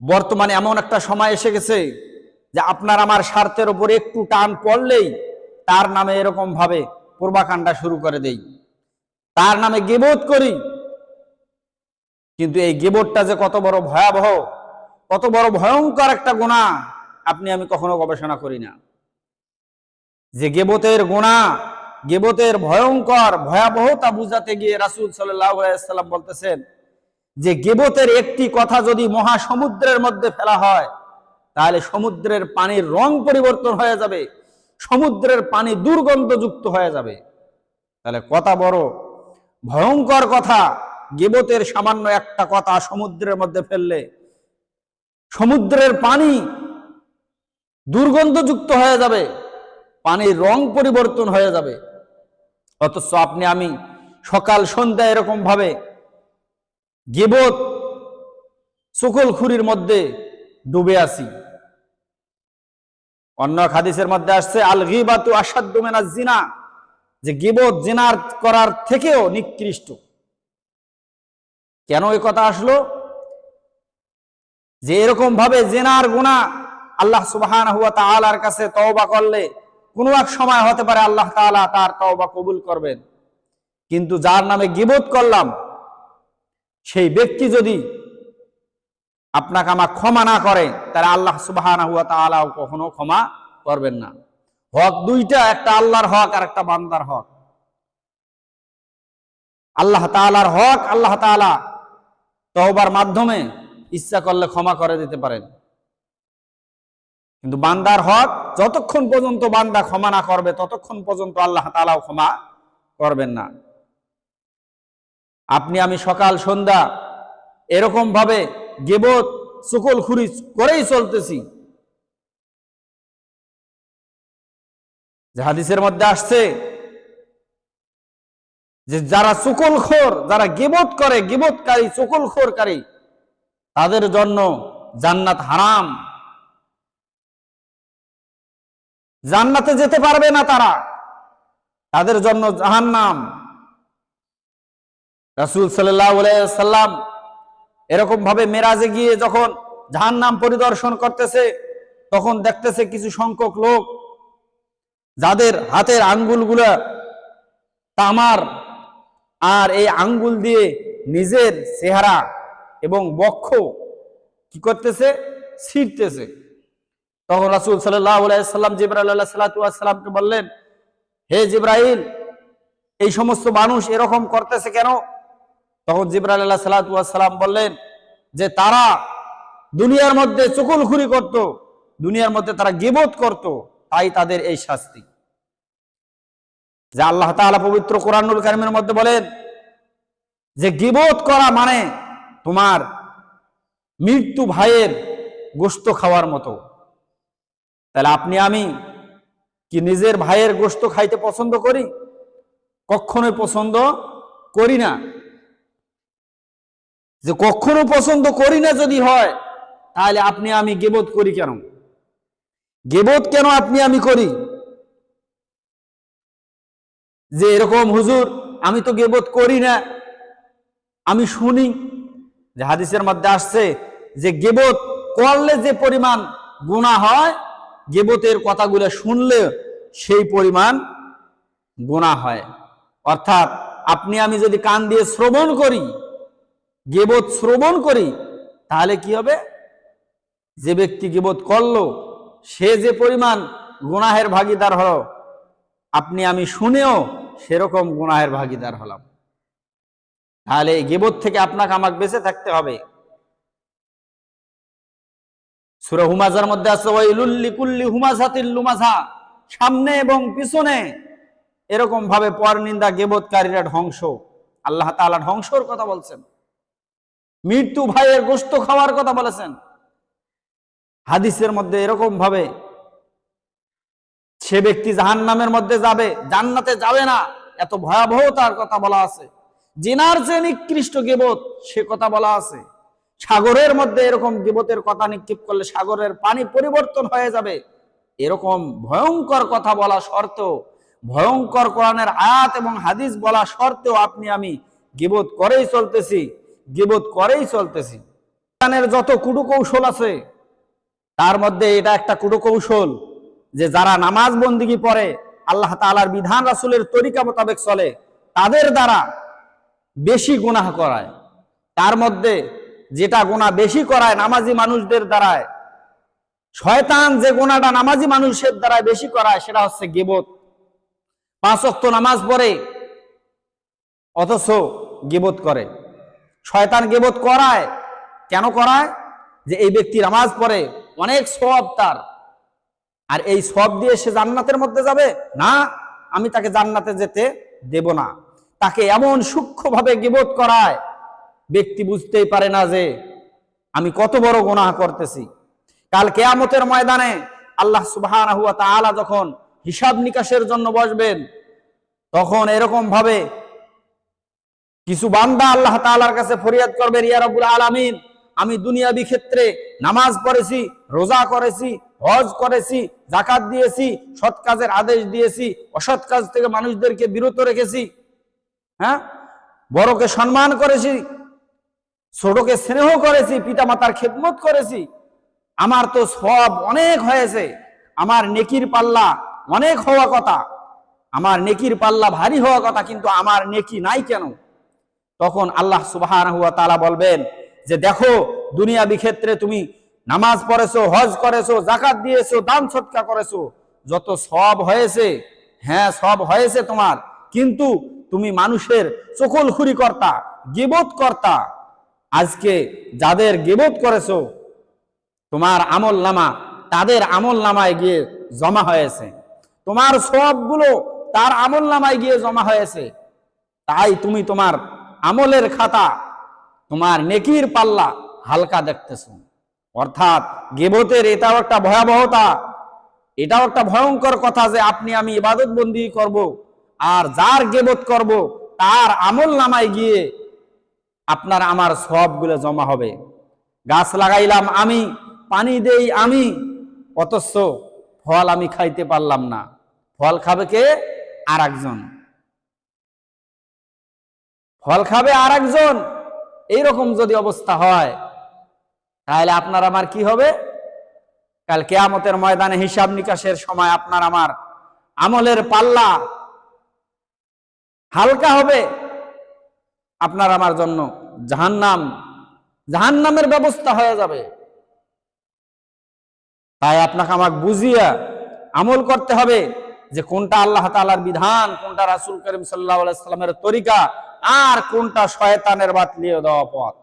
বর্তমানে এমন একটা সময় এসে গেছে যে আপনার আমার স্বার্থের উপর একটু টান পড়লেই তার নামে এরকম ভাবে পূর্বাকাণ্ডা শুরু করে দেই। তার নামে গেবোধ করি। কিন্তু এই গেবোধটা যে কত বড় ভয়াবহ, কত বড় ভয়ঙ্কর একটা গোনা আপনি আমি কখনো গবেষণা করি না। যে গেবতের গোনা গেবতের ভয়ঙ্কর ভয়াবহতা বুঝাতে গিয়ে রাসুল সাল্লাম বলতেছেন যে গেবতের একটি কথা যদি মহাসমুদ্রের মধ্যে ফেলা হয়, তাহলে সমুদ্রের পানির রং পরিবর্তন হয়ে যাবে, সমুদ্রের পানি দুর্গন্ধযুক্ত হয়ে যাবে। তাহলে কথা বড়, ভয়ঙ্কর কথা, গেবতের সামান্য একটা কথা সমুদ্রের মধ্যে ফেললে সমুদ্রের পানি দুর্গন্ধযুক্ত হয়ে যাবে, পানির রং পরিবর্তন হয়ে যাবে। অথচ আপনি, আমি সকাল সন্ধ্যা এরকম ভাবে গেবত সুকল খুরির মধ্যে ডুবে আছি। অন্য হাদিসের মধ্যে আসছে আল গিবাতু আসাদ্দু মিনাজ জিনা, যে গিবত জিনার করার থেকেও নিকৃষ্ট। কেন এই কথা আসলো? যে এরকম ভাবে জেনার গুণা আল্লাহ সুবহান হুয়া তাআলার কাছে তওবা করলে কোনো এক সময় হতে পারে আল্লাহ তাআলা তার তওবা কবুল করবেন। কিন্তু যার নামে গিবত করলাম সেই ব্যক্তি যদি আপনাকে আমার ক্ষমা না করে, তাহলে আল্লাহ তাআলাও কখনো ক্ষমা করবেন না। হক দুইটা, একটা আল্লাহর হক আর একটা বান্দার হক। আল্লাহ তাআলার হক, আল্লাহ তাআলা তহবার মাধ্যমে ইচ্ছা করলে ক্ষমা করে দিতে পারেন। কিন্তু বান্দার হক, যতক্ষণ পর্যন্ত বান্দা ক্ষমা না করবে, ততক্ষণ পর্যন্ত আল্লাহ তাআলাও ক্ষমা করবেন না। আপনি আমি সকাল, সন্ধ্যা এরকম ভাবে গেবত, সুকল খুরি করেই চলতেছি। হাদিসের মধ্যে আসছে যে যারা চুকল খোর যারা গেবত করে, গেবতকারী চুকল খোরকারী তাদের জন্য জান্নাত হারাম। জান্নাতে যেতে পারবে না তারা, তাদের জন্য জাহান্নাম। রাসুল সাল্লাম এরকম ভাবে মেরাজে গিয়ে যখন জাহান নাম পরিদর্শন করতেছে, তখন দেখতেছে কিছু সংখ্যক লোক যাদের হাতের আঙ্গুলগুলা তামার আর এই আঙ্গুল দিয়ে নিজের চেহারা এবং বক্ষ কি করতেছে? ছিঁড়তেছে। তখন রাসুল সাল্লাম জিব্রাহ সাল্লাতামকে বললেন, হে জিব্রাহিল এই সমস্ত মানুষ এরকম করতেছে কেন? তখন জিব্রাহ সাল্লাতাম বললেন যে তারা দুনিয়ার মধ্যে চকুল চকুলখুরি করত, দুনিয়ার মধ্যে তারা গিবত করত, তাই তাদের এই শাস্তি। যে আল্লাহ তাআলা পবিত্র কোরআনুল কারিমের মধ্যে বলেন যে গিবত করা মানে তোমার মৃত্যু ভাইয়ের গোস্ত খাওয়ার মতো। তাহলে আপনি আমি কি নিজের ভাইয়ের গোস্ত খাইতে পছন্দ করি? কখনোই পছন্দ করি না। যে কখনো পছন্দ করি না যদি হয়, তাহলে আপনি আমি গেবোধ করি কেন? গেবোধ কেন আপনি আমি করি? যে এরকম, হুজুর, আমি তো গেবোধ করি না। আমি শুনি যে হাদিসের মধ্যে আসছে যে গেবোধ করলে যে পরিমাণ গুণা হয়, গেবতের কথাগুলো শুনলে সেই পরিমাণ গুণা হয়। অর্থাৎ আপনি আমি যদি কান দিয়ে শ্রবণ করি গেবোধ শ্রবণ করি, তাহলে কি হবে? যে ব্যক্তি গেবোধ করল, সে যে পরিমাণ গুনাহের ভাগিদার হলো, আপনি আমি শুনেও সেরকম গুনাহের ভাগিদার হলাম। তাহলে গেবোধ থেকে আপনাকে আমাকে বেঁচে থাকতে হবে। সুরা হুমাজার মধ্যে আছে ওয়াইলুল্লি কুল্লি হুমাজাতিল লুমাজা সামনে এবং পিছনে এরকম ভাবে পর নিন্দা গেবোধকারীরা ধ্বংস। আল্লাহ তাআলা ধ্বংসর কথা বলছেন। মৃত্যু ভাইয়ের গোস্ত খাওয়ার কথা বলেছেন। হাদিসের মধ্যে এরকম ভাবে সে ব্যক্তি জাহান নামের মধ্যে যাবে, জান্নাতে যাবে না, এত ভয়াবহতার কথা বলা আছে। জেনার যে নিকৃষ্ট গেবত, সে কথা বলা আছে। সাগরের মধ্যে এরকম গিবতের কথা নিক্ষেপ করলে সাগরের পানি পরিবর্তন হয়ে যাবে। এরকম ভয়ঙ্কর কথা বলা শর্ত ভয়ঙ্কর কোরআনের আয়াত এবং হাদিস বলা শর্তেও আপনি আমি গিবত করেই চলতেছি। গিবত করেই চলতেছি। শয়তানের যত কুটুকৌশল আছে, তার মধ্যে এটা একটা কুটকৌশল যে যারা নামাজ বন্দিগি পড়ে, আল্লাহ তাআলার বিধান রাসুলের তরিকা মোতাবেক চলে, তাদের দ্বারা বেশি গুনাহ করায়। তার মধ্যে যেটা গোনা বেশি করায় নামাজি মানুষদের দ্বারায়, শয়তান যে গোনাটা নামাজি মানুষের দ্বারা বেশি করায়, সেটা হচ্ছে গিবত। পাঁচ ওয়াক্ত নামাজ পড়ে, অথচ গিবত করে। শয়তান গিবত করায়। কেন করায়? যে এই ব্যক্তি নামাজ পড়ে, অনেক সব তার। আর এই সব দিয়ে সে জান্নাতের মধ্যে যাবে? না, আমি তাকে জান্নাতে যেতে দেব না। তাকে এমন সূক্ষ্মভাবে গিবত করায়, ব্যক্তি বুঝতেই পারে না যে আমি কত বড় গুনাহ করতেছি। কাল কেয়ামতের ময়দানে আল্লাহ তাআলা যখন হিসাব নিকাশের জন্য বসবেন, তখন এরকম ভাবে কিছু বান্দা আল্লাহ তাআলার কাছে ফরিয়াদ করবে ইয়া রাব্বুল আলামিন, আমি দুনিয়াবি ক্ষেত্রে নামাজ পড়েছি, রোজা করেছি, হজ করেছি জাকাত দিয়েছি, সৎ কাজের আদেশ দিয়েছি, অসৎ কাজ থেকে মানুষদেরকে বিরত রেখেছি হ্যাঁ? বড়কে সম্মান করেছি, ছোটকে স্নেহ করেছি, পিতামাতার খেদমত করেছি। আমার তো সব অনেক হয়েছে। আমার নেকির পাল্লা অনেক হওয়া কথা। আমার নেকির পাল্লা ভারী হওয়া কথা, কিন্তু আমার নেকি নাই কেন? তখন আল্লাহ তাআলা বলবেন যে দেখো, দুনিয়াবি ক্ষেত্রে তুমি নামাজ পড়েছো, হজ করেছ জাকাত দিয়েছ, দান সৎকা করেছ, যত সব হয়েছে হ্যাঁ সব হয়েছে তোমার, কিন্তু তুমি মানুষের চকলখুরি কর্তা গিবত কর্তা। আজকে যাদের গিবত করেছ, তোমার আমল নামা, তাদের আমল নামায় গিয়ে জমা হয়েছে। তোমার সবগুলো তার আমল নামায় গিয়ে জমা হয়েছে। তাই তুমি তোমার আমলের খাতা, তোমার নেকির পাল্লা হালকা দেখতেছো। অর্থাৎ গেবতের এটাও একটা ভয়াবহতা, এটাও একটা ভয়ঙ্কর কথা যে আপনি আমি ইবাদত বন্দি করব আর যার গেবত করব, তার আমল নামায় গিয়ে আপনার আমার সবগুলো জমা হবে। গাছ লাগাইলাম আমি, পানি দেই আমি, অথচ ফল আমি খাইতে পারলাম না। ফল খাবে কে? আর একজন ফল খাবে আর একজন এইরকম যদি অবস্থা হয়, তাহলে আপনার আমার কি হবে? কাল কেয়ামতের ময়দানে হিসাব নিকাশের সময় আপনার আমার আমলের পাল্লা হালকা হবে। আপনার আমার জন্য জাহান্নাম, জাহান্নামের ব্যবস্থা হয়ে যাবে। তাই আপনাকে আমাকে বুঝিয়া আমল করতে হবে যে কোনটা আল্লাহ তালার বিধান, কোনটা রাসুল করিম সাল্লাহ সাল্লামের তরিকা আর কোনটা শয়তানের বাতলিয়ে দেওয়া পথ?